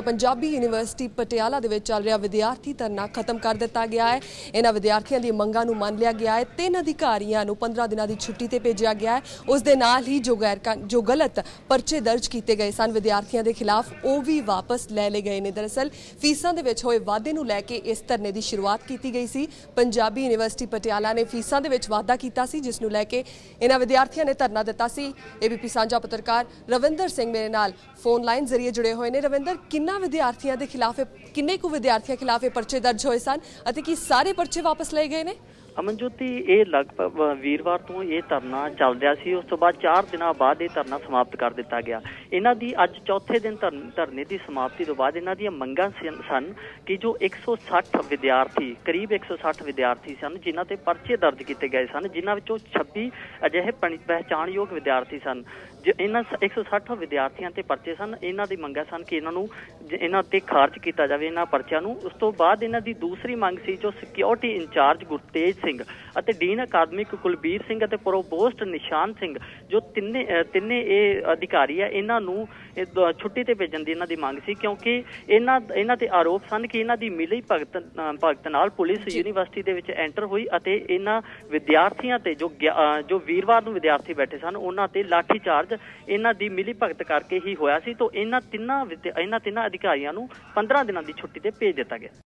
Punjabi university Patiala ਦੇ ਵਿੱਚ ਚੱਲ ਰਿਹਾ ਵਿਦਿਆਰਥੀ ਧਰਨਾ ਖਤਮ ਕਰ ਦਿੱਤਾ ਗਿਆ ਹੈ। ਇਹਨਾਂ ਵਿਦਿਆਰਥੀਆਂ ਦੀ ਮੰਗਾਂ ਨੂੰ ਮੰਨ ਲਿਆ ਗਿਆ ਹੈ। ਤਿੰਨ ਅਧਿਕਾਰੀਆਂ ਨੂੰ 15 ਦਿਨਾਂ ਦੀ ਛੁੱਟੀ ਤੇ ਭੇਜਿਆ ਗਿਆ ਹੈ। ਉਸ ਦੇ ਨਾਲ ਹੀ ਜੋ ਗੈਰ ਕਾ- ਜੋ ਗਲਤ ਪਰਚੇ ਦਰਜ ਕੀਤੇ ਗਏ ਸਨ, ਵਿਦਿਆਰਥੀਆਂ ਦੇ ਖਿਲਾਫ ਉਹ ਵੀ ਵਾਪਸ ਲੈ ਲਏ ਗਏ ਨੇ। ਦਰਅਸਲ ਫੀਸਾਂ ਦੇ ਵਿੱਚ ਹੋਏ ਵਾਧੇ ਨੂੰ ਲੈ ਕੇ ਇਸ ਧਰਨੇ ਦੀ ਸ਼ੁਰੂਆਤ ਕੀਤੀ ਗਈ ਸੀ। ਪੰਜਾਬੀ ਯੂਨੀਵਰਸਿਟੀ ਪਟਿਆਲਾ ਨੇ ਫੀਸਾਂ ਦੇ ਵਿੱਚ ਵਾਧਾ ਕੀਤਾ ਸੀ, ਜਿਸ ਨੂੰ ਲੈ ਕੇ ਇਹਨਾਂ ਵਿਦਿਆਰਥੀਆਂ ਨੇ ਧਰਨਾ ਦਿੱਤਾ ਸੀ। ਏਬੀਪੀ ਸਾਂਝਾ ਪੱਤਰਕਾਰ ਰਵਿੰਦਰ ਸਿੰਘ ਮੇਰੇ ਨਾਲ ਫੋਨ ਲਾਈਨ ਜ਼ਰੀਏ ਜੁੜੇ ਹੋਏ ਨੇ। ਰਵਿੰਦਰ, ਕਿੰਨਾ ਵਿਦਿਆਰਥੀਆਂ ਦੇ ਖਿਲਾਫ ਕਿੰਨੇ ਕੁ ਵਿਦਿਆਰਥੀਆਂ ਖਿਲਾਫ ਇਹ ਪਰਚੇ ਦਰਜ ਹੋਏ ਸਨ ਅਤੇ ਕੀ ਸਾਰੇ ਪਰਚੇ ਵਾਪਸ ਲਏ ਗਏ ਨੇ? ਅਮਨਜੋਤੀ, ਇਹ ਲਗਭਗ ਵੀਰਵਾਰ ਤੋਂ ਇਹ ਧਰਨਾ ਚੱਲ ਰਿਹਾ ਸੀ। ਉਸ ਤੋਂ ਬਾਅਦ 4 ਦਿਨਾਂ ਬਾਅਦ ਇਹ ਧਰਨਾ ਸਮਾਪਤ ਕਰ ਦਿੱਤਾ ਗਿਆ। ਇਹਨਾਂ ਦੀ ਅੱਜ ਚੌਥੇ ਦਿਨ ਧਰਨ- ਧਰਨੇ ਦੀ ਸਮਾਪਤੀ ਤੋਂ ਬਾਅਦ ਇਹਨਾਂ ਦੀਆਂ ਮੰਗਾਂ ਸਨ- ਸਨ ਕਿ ਜੋ 160 ਵਿਦਿਆਰਥੀ, ਕਰੀਬ 160 ਵਿਦਿਆਰਥੀ ਸਨ, ਜਿਨ੍ਹਾਂ ਤੇ ਪਰਚੇ ਦਰਜ ਕੀਤੇ ਗਏ ਸਨ, ਜਿਨ੍ਹਾਂ ਵਿੱਚੋਂ 26 ਅਜਿਹੇ ਪਣੀ- ਪਹਿਚਾਣਯੋਗ ਵਿਦਿਆਰਥੀ ਸਨ। ਜੋ ਇਹਨਾਂ ਸ- 160 ਵਿਦਿਆਰਥੀਆਂ ਤੇ ਪਰਚੇ ਸਨ, ਇਹਨਾਂ ਦੀ ਮੰਗਾਂ ਸਨ ਕਿ ਇਹਨਾਂ ਨੂੰ ਇਹਨਾਂ ਤੇ ਖਾਰਜ ਕੀਤਾ ਜਾਵੇ, ਇਹਨਾਂ ਪਰਚਿਆਂ ਨੂੰ। ਉਸ ਤੋਂ ਬਾਅਦ ਇਹਨਾਂ ਦੀ ਦੂਸਰੀ ਮੰਗ ਸੀ ਜੋ ਸਿਕਿਉਰਿਟੀ ਇੰਚਾਰਜ ਗੁਰਤੇਜ ਸਿੰਘ ਅਤੇ ਡੀਨ ਅਕਾਦਮਿਕ ਕੁਲਬੀਰ ਸਿੰਘ ਅਤੇ ਪ੍ਰੋਵੋਸਟ ਨਿਸ਼ਾਨ ਸਿੰਘ ਜੋ ਤਿੰਨੇ ਤਿੰਨੇ ਇਹ ਅਧਿਕਾਰੀ ਆ ਇਹਨਾਂ ਨੂੰ ਛੁੱਟੀ ਤੇ ਭੇਜਣ ਦੀ ਇਹਨਾਂ ਦੀ ਮੰਗ ਸੀ ਕਿਉਂਕਿ ਇਹਨਾਂ ਇਹਨਾਂ ਤੇ ਆਰੋਪ ਸਨ ਕਿ ਇਹਨਾਂ ਦੀ ਮਿਲੀ ਭਗਤ ਭਗਤ ਨਾਲ ਪੁਲਿਸ ਯੂਨੀਵਰਸਿਟੀ ਦੇ ਵਿੱਚ ਐਂਟਰ ਹੋਈ ਅਤੇ ਇਹਨਾਂ ਵਿਦਿਆਰਥੀਆਂ ਤੇ ਜੋ ਜੋ ਵੀਰਵਾਰ ਨੂੰ ਵਿਦਿਆਰਥੀ ਬੈਠੇ ਸਨ ਉਹਨਾਂ ਤੇ ਲਾਠੀ ਚਾਰਜ ਇਹਨਾਂ ਦੀ ਮਿਲੀ ਭਗਤ ਕਰਕੇ ਹੀ ਹੋਇਆ ਸੀ ਤੋਂ ਇਹਨਾਂ ਤਿੰਨਾਂ ਇਹਨਾਂ ਤਿੰਨਾਂ ਅਧਿਕਾਰੀਆਂ ਨੂੰ 15 ਦਿਨਾਂ ਦੀ ਛੁੱਟੀ ਤੇ ਭੇਜ ਦਿੱਤਾ ਗਿਆ।